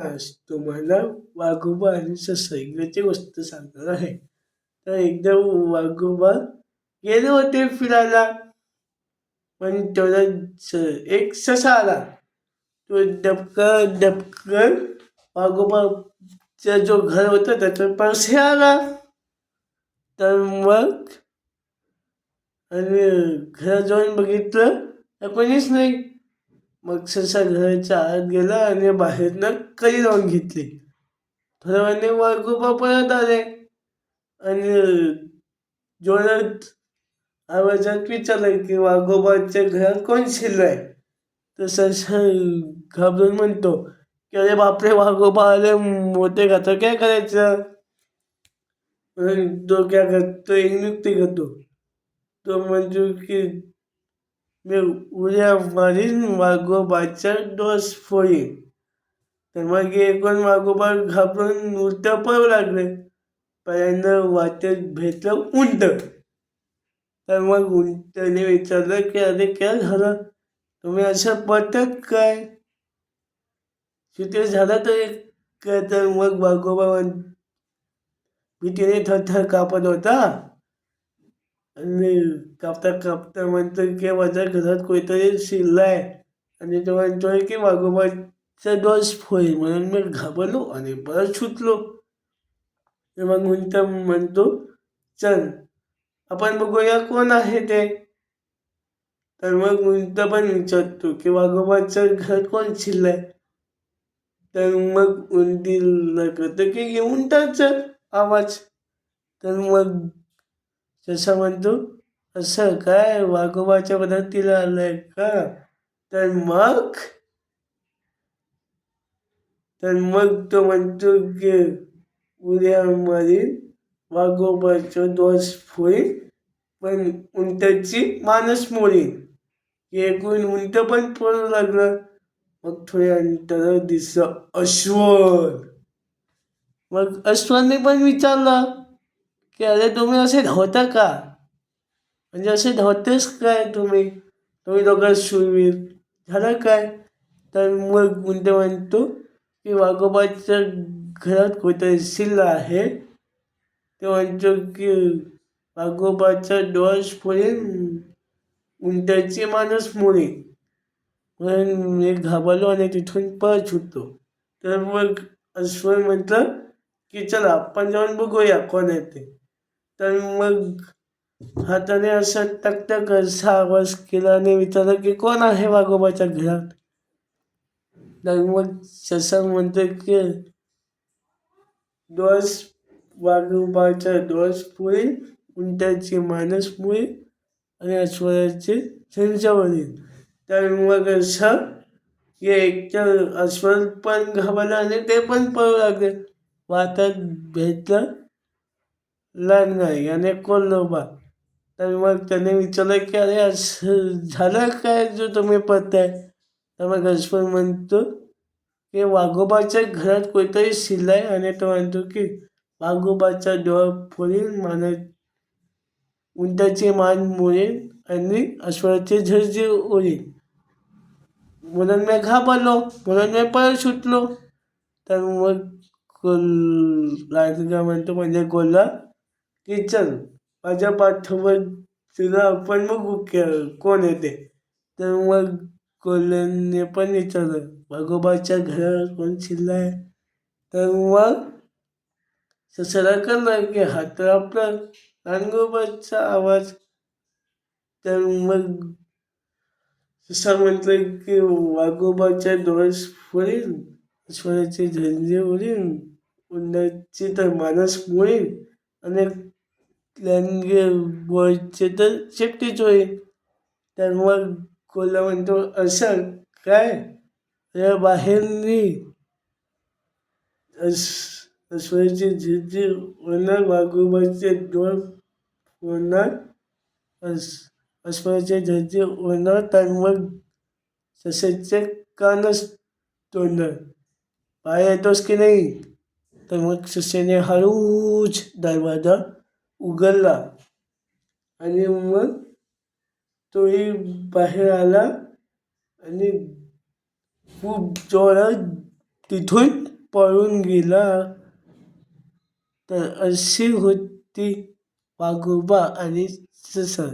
आज तुम्हाला वाघोबा आणि सैन्याची गोष्ट सांगणार आहे. तर एकदा वाघोबा गेले होते फिरायला. पण तेवढा स- एक ससा आला. तो डबकर डबकन वाघोबाचा जो घर होता त्याच्या पाशी आला. तर मग आणि घरात जाऊन बघितलं तर कोणीच नाही. मग ससा घराच्या आत गेला आणि बाहेरनं कळी लावून घेतली. थोड्या वेळाने वाघोबा परत आले. आणि जोरात आवाजात विचारलं की वाघोबाच्या घरात कोण शिरलाय? तर ससा घाबरून म्हणतो की अरे बापरे वाघोबा आले मोठे घातो काय करायचं? म्हणून तो काय करतो एक युक्ती करतो. तो म्हणतो की मी उड्या मारीन वाघोबाच्या डोस फोडीन तर मग एकूण वाघोबा घाबरून उलटं पळू लागले. पहिल्यांदा वाटेत भेटलं उंट. तर मग उंटने विचारलं की अरे काय झालं? तुम्ही असं पटत काय? तिथे झाला तर एक काय तर मग वाघोबा भीतीने थरथर कापत होता. आणि कापता कापता म्हणतो की माझ्या घरात कोणीतरी शिरलाय आणि तो म्हणतोय की वाघोबाचा डोस फोय म्हणून मी घाबरलो आणि परत सुटलो. मग म्हणतो म्हणतो चल आपण बघूया कोण आहे ते. तर मग गुंत पण विचारतो की वाघोबाच्या घर कोण शिरलाय? तर मग उंदीला कळतं की येऊन उंटाचा आवाज. तर मग जसं म्हणतो असं काय? वाघोबाच्या पद्धतीला आलंय का? तर मग? तर मग तो म्हणतो की उद्या मारीन वाघोबाचं दोष होईल पण उंटाची मानस मोडीन. एकूण उंट पण पळू लागलं. मग थोड्या अंतर दिसलं अश्वन मग अश्वाने पण विचारलं की अरे तुम्ही असे धावता का? म्हणजे असे धावतेस काय तुम्ही? तुम्ही दोघं शूरवीर झालं काय? तर मग गुंडे म्हणतो की वाघोबाच्या घरात कोणतरी शिल्ला आहे. ते म्हणतो की वाघोबाचा डोस फोडेल उंटाची माणूस मुळे म्हणून मी घाबरलो आणि तिथून पळत सुटतो तर मग अश्वर म्हटलं की चला आपण जाऊन बघूया कोण आहे ते. तर मग हाताने असं टकटक असा आवाज केला आणि विचारलं की कोण आहे वाघोबाच्या घरात? तर मग ससा म्हणतो की दोस वाघोबाचा दोस पुळे उंटाची मानस पुळी आणि अश्वराचे संचावरील तर मग असं की एकतर अस्वल पण घाबरला आणि ते पण पळू लागले. वाटात भेटलं नाही आणि कोल्होबा तर मग त्याने विचारलं की अरे असं झालं काय जो तुम्ही पत्ताय तर मग अस्वल म्हणतो की वाघोबाच्या घरात कोणतरी शिरलाय आणि तो म्हणतो की वाघोबाचा डोळा फोडील मान उंटाची मान मोडेल आणि अस्वराचे झरजे ओढील म्हणून मी घाबरलो म्हणून मी परत सुटलो. तर मग कोल लाडका म्हणतो म्हणजे कोल्हा की चल माझ्या पाठोपाठ तुला आपण बघू के- कोण येते. तर मग कोल्ह्याने पण विचारलं वाघोबाच्या घरावर कोण शिरलाय तर मग ससरा करणार की हा तर आपला नानगोबाचा आवाज. तर मग ससा म्हटलं की वाघोबाच्या डोळ्यास फुरेल स्वराचे झंझे उडील उंडाची तर मानस मोळील आणि लंगे बॉयचे तर शेपटीच होईल. तर मग कोल्हा म्हणतो असं काय? या बाहेरनी ईश्वराचे झिरझे होणार वाघोबाचे डोळ होणार अश्वाचे झरजे होणार तर मग ससेचे कानच तोडणार. पाय येतोस की नाही? तर मग ससेने हळूच दरवाजा उघडला आणि मग तोही बाहेर आला आणि खूप जोरात तिथून पळून गेला. तर अशी होती वाघोबा आणि ससं